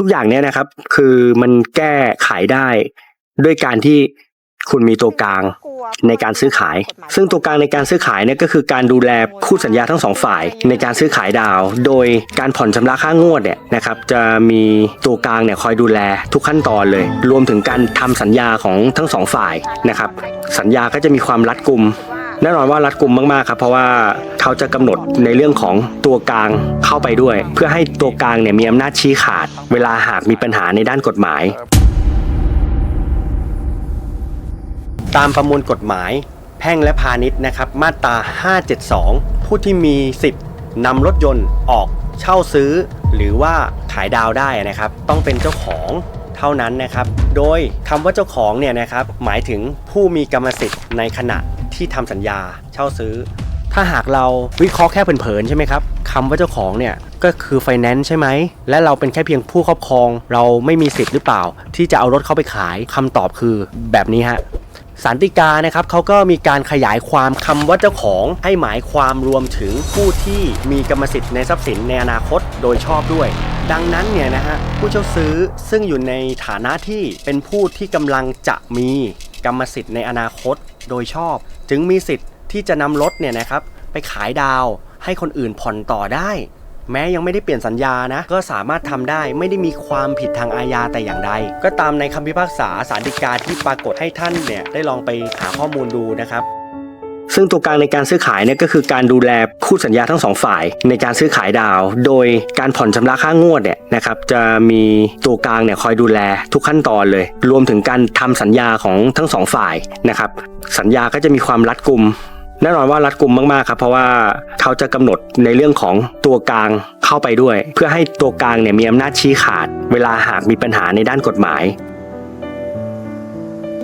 ทุกอย่างเนี่ยนะครับ คือมันแก้ขายได้ด้วยการที่คุณมีตัวกลางในการซื้อขาย ซึ่งตัวกลางในการซื้อขายเนี่ยก็คือการดูแลคู่สัญญาทั้งสองฝ่ายในการซื้อขายดาว โดยการผ่อนชำระค่างวดเนี่ยนะครับจะมีตัวกลางเนี่ยคอยดูแลทุกขั้นตอนเลย รวมถึงการทำสัญญาของทั้งสองฝ่ายนะครับ สัญญาก็จะมีความรัดกุม แน่นอนว่ารัดกุมมากๆครับเพราะว่าเขาจะกำหนดในเรื่องของตัวกลางเข้าไปด้วย เพื่อให้ตัวกลางเนี่ยมีอำนาจชี้ขาด เวลาหากมีปัญหาในด้านกฎหมาย ตามประมวลกฎหมาย แพ่งและพาณิชย์นะครับ มาตรา 572 ผู้ที่มีสิทธิ์นำรถยนต์ออกเช่าซื้อ หรือว่าขายดาวได้นะครับ ต้องเป็นเจ้าของเท่านั้นนะครับ โดยคำว่าเจ้าของเนี่ยนะครับหมายถึงผู้มีกรรมสิทธิ์ในขณะ ที่ทำสัญญาเช่าซื้อ ถ้าหากเราวิเคราะห์แค่เผินๆใช่ไหมครับคำว่าเจ้าของเนี่ยก็คือไฟแนนซ์ใช่ไหม และเราเป็นแค่เพียงผู้ครอบครอง เราไม่มีสิทธิ์หรือเปล่า ที่จะเอารถเข้าไปขายคำตอบคือแบบนี้ฮะสันติกานะครับเขาก็มีการขยายความคำว่าเจ้าของให้หมายความรวมถึงผู้ที่มีกรรมสิทธิ์ในทรัพย์สินในอนาคตโดยชอบด้วย ดังนั้นเนี่ยนะฮะผู้เช่าซื้อซึ่งอยู่ในฐานะที่เป็นผู้ที่กำลังจะมีกรรมสิทธิ์ในอนาคต โดยชอบ จึงมีสิทธิ์ที่จะนำรถเนี่ยนะครับไปขายดาวให้คนอื่นผ่อนต่อได้ แม้ยังไม่ได้เปลี่ยนสัญญานะ ก็สามารถทำได้ไม่ได้มีความผิดทางอาญาแต่อย่างใด ก็ตามในคำพิพากษาสารดีกาที่ปรากฏให้ท่านเนี่ยได้ลองไปหาข้อมูลดูนะครับ ซึ่งตัวกลางในการซื้อขายเนี่ยก็คือการดูแลคู่สัญญาทั้งสองฝ่ายในการซื้อขายดาว โดยการผ่อนชำระค่างวดเนี่ยนะครับจะมีตัวกลางเนี่ยคอยดูแลทุกขั้นตอนเลย รวมถึงการทำสัญญาของทั้งสองฝ่ายนะครับสัญญาก็จะมีความรัดกุมแน่นอนว่ารัดกุมมากๆครับเพราะว่าเขาจะกำหนดในเรื่องของตัวกลางเข้าไปด้วย เพื่อให้ตัวกลางเนี่ยมีอำนาจชี้ขาด เวลาหากมีปัญหาในด้านกฎหมาย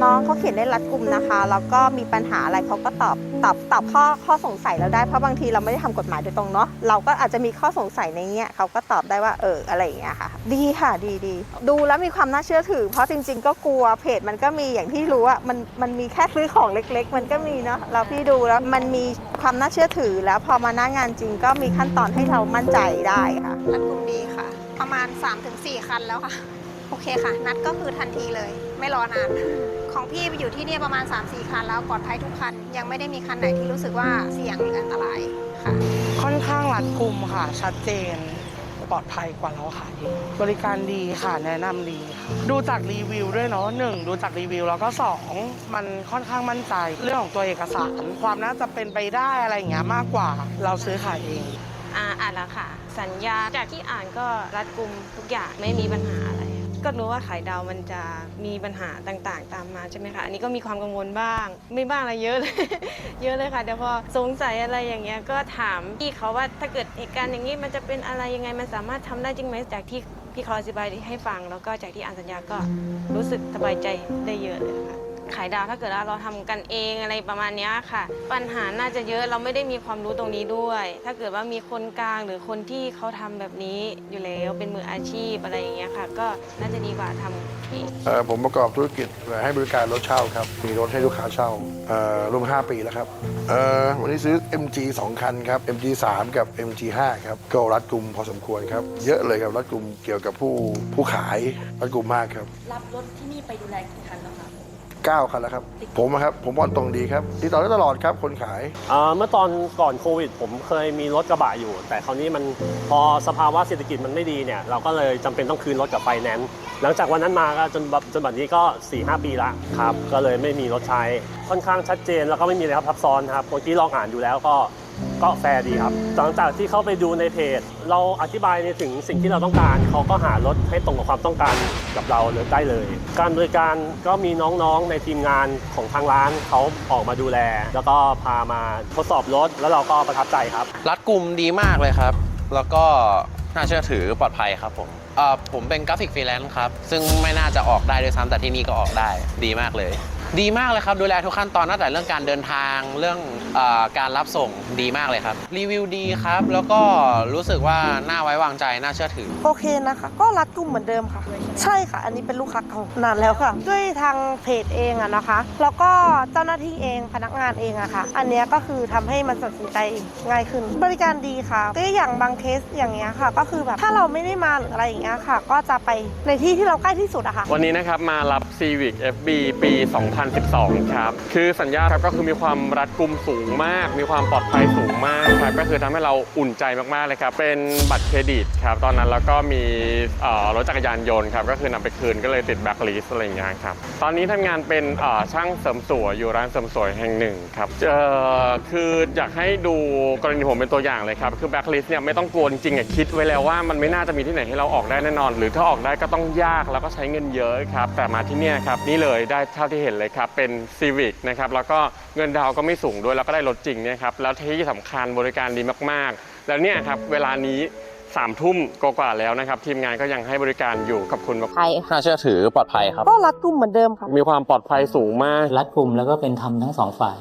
น้องเขาเขียนได้รัดกุมนะคะ แล้วก็มีปัญหาอะไรเขาก็ตอบตอบตอบข้อข้อสงสัยเราได้เพราะบางทีเราไม่ได้ทำกฎหมายโดยตรงเนาะเราก็อาจจะมีข้อสงสัยในเนี้ยเขาก็ตอบได้ว่าเอออะไรอย่างเงี้ยค่ะ ดีค่ะดีดีดูแล้วมีความน่าเชื่อถือ เพราะจริง ๆ ก็กลัวเพจมันก็มีอย่างที่รู้ว่ามันมันมีแค่ซื้อของเล็ก ๆ มันก็มีเนาะเราพี่ดูแล้วมันมีความน่าเชื่อถือ แล้วพอมาหน้างานจริงก็มีขั้นตอนให้เรามั่นใจได้ค่ะรัดกุมดีค่ะ ประมาณ 3-4 คันแล้วค่ะ โอเคค่ะ นัดก็คือทันทีเลย ไม่รอนาน ของพี่ไปอยู่ที่เนี่ยประมาณ 3-4 คันแล้วปลอดภัยทุกคัน ยังไม่ได้มีคันไหนที่รู้สึกว่าเสี่ยงหรืออันตรายค่ะ ค่อนข้างรัดกุมค่ะ ชัดเจนปลอดภัยกว่าเราขายเองบริการดีค่ะแนะนำดีค่ะดูจากรีวิวด้วยเนาะหนึ่งดูจากรีวิวแล้วก็สองมันค่อนข้างมั่นใจ เรื่องของตัวเอกสาร ความน่าจะเป็นไปได้อะไรอย่างเงี้ยมากกว่า เราซื้อขายเองอ่าอ่านแล้วค่ะ สัญญาจากที่อ่านก็รัดกุมทุกอย่างไม่มีปัญหาอะไร ก็รู้ว่าขายดาวมันจะมีปัญหาต่างๆ ตามมาใช่ไหมคะ อันนี้ก็มีความกังวลบ้าง ไม่บ้างอะไรเยอะเลย เยอะเลยค่ะแต่พอสงสัยอะไรอย่างเงี้ยก็ถามพี่เขาว่าถ้าเกิดเหตุการณ์อย่างนี้มันจะเป็นอะไรยังไงมันสามารถทำได้จริงไหมจากที่พี่เขาอธิบายให้ฟัง แล้วก็จากที่อ่านสัญญาก็รู้สึกสบายใจได้เยอะเลยค่ะ ขายดาวถ้าเกิดว่าเราทำกันเองอะไรประมาณเนี้ยค่ะ ปัญหาน่าจะเยอะเราไม่ได้มีความรู้ตรงนี้ด้วย ถ้าเกิดว่ามีคนกลางหรือคนที่เขาทำแบบนี้อยู่แล้วเป็นมืออาชีพอะไรอย่างเงี้ยค่ะ ก็น่าจะดีกว่าทำเองเอ่อผมประกอบธุรกิจให้บริการรถเช่าครับมีรถให้ลูกค้าเช่าเอ่อรวม 5 ปีแล้วครับเอ่อวันนี้ซื้อ MG 2 คันครับ MG 3 กับ MG 5ครับก็รัดกลุ่มพอสมควรครับ เยอะเลยครับรัดกลุ่มเกี่ยวกับผู้ผู้ขายรัดกลุ่มมากครับ รับรถที่นี่ไปดูแลกี่คันแล้วคะ 9 คันแล้วครับ ผมอะครับ ผมอ่อนตรงดีครับติดต่อได้ตลอดครับคนขาย อ่าเมื่อตอนก่อนโควิด ผมเคยมีรถกระบะอยู่ แต่คราวนี้มันพอสภาวะเศรษฐกิจมันไม่ดีเนี่ยเราก็เลยจำเป็นต้องคืนรถกับไฟแนนซ์หลังจากวันนั้นมาก็จนแบบจนบัดนี้ก็4 5ปีละครับ ก็เลยไม่มีรถใช้ค่อนข้างชัดเจนแล้วก็ไม่มีอะไรครับซับซ้อนครับเมื่อกี้ลองอ่านดูแล้วก็ ก็แฟร์ดีครับ หลังจากที่เข้าไปดูในเพจ เราอธิบายในถึงสิ่งที่เราต้องการ เขาก็หารถให้ตรงกับความต้องการกับเราเลยได้เลย การบริการก็มีน้องๆในทีมงานของทางร้านเขาออกมาดูแล แล้วก็พามาทดสอบรถแล้วเราก็ประทับใจครับ รัดกลุ่มดีมากเลยครับ แล้วก็น่าเชื่อถือปลอดภัยครับผมผมเป็นกราฟิกฟรีแลนซ์ครับ ซึ่งไม่น่าจะออกได้ด้วยซ้ำแต่ที่นี่ก็ออกได้ดีมากเลย ดีมากเลยครับดูแลทุกขั้นตอนตั้งแต่เรื่องการเดินทางเรื่องเออการรับส่งดีมากเลยครับ รีวิวดีครับ แล้วก็รู้สึกว่าน่าไว้วางใจน่าเชื่อถือ โอเคนะคะ ก็รัดกลุ่มเหมือนเดิมค่ะ ใช่ค่ะ อันนี้เป็นลูกค้าเก่านานแล้วค่ะ ด้วยทางเพจเองอะนะคะ แล้วก็เจ้าหน้าที่เองพนักงานเองอะค่ะ อันเนี้ยก็คือทำให้มันตัดสินใจง่ายขึ้น บริการดีค่ะตัวอย่างบางเคสอย่างเงี้ยค่ะ ก็คือแบบถ้าเราไม่ได้มาหรืออะไรอย่างเงี้ยค่ะ ก็จะไปในที่ที่เราใกล้ที่สุดอะค่ะ วันนี้นะครับมารับ Civic FB ปี2012 ครับ คือสัญญาครับก็คือมีความรัดกุมสูงมาก มีความปลอดภัยสูงมากครับ ก็คือทำให้เราอุ่นใจมากๆเลยครับ เป็นบัตรเครดิตครับ ตอนนั้นแล้วก็มีรถจักรยานยนต์ครับ ก็คือนำไปคืนก็เลยติดแบ็คลิสอะไรอย่างเงี้ยครับ ตอนนี้ทำงานเป็นช่างเสริมสวยอยู่ร้านเสริมสวยแห่งหนึ่งครับคืออยากให้ดูกรณีผมเป็นตัวอย่างเลยครับ คือแบ็คลิสเนี่ยไม่ต้องกลัวจริงๆอะคิดไว้แล้วว่ามันไม่น่าจะมีที่ไหนให้เราออกได้แน่นอน หรือถ้าออกได้ก็ต้องยากแล้วก็ใช้เงินเยอะครับ แต่มาที่เนี่ยครับนี่เลยได้เท่าที่เห็นเลยครับ เป็น Civic นะครับ แล้วก็เงินดาวน์ก็ไม่สูงด้วย แล้วก็ได้รถจริงเนี่ยครับ แล้วที่สำคัญบริการดีมากๆ แล้วเนี่ยครับ เวลานี้สามทุ่มกว่าๆแล้วนะครับ ทีมงานก็ยังให้บริการอยู่ขอบคุณมากน่าเชื่อถือปลอดภัยครับ ก็รัดกลุ่มเหมือนเดิมค่ะมีความปลอดภัยสูงมากรัดกลุ่มแล้วก็เป็นธรรมทั้งสองฝ่าย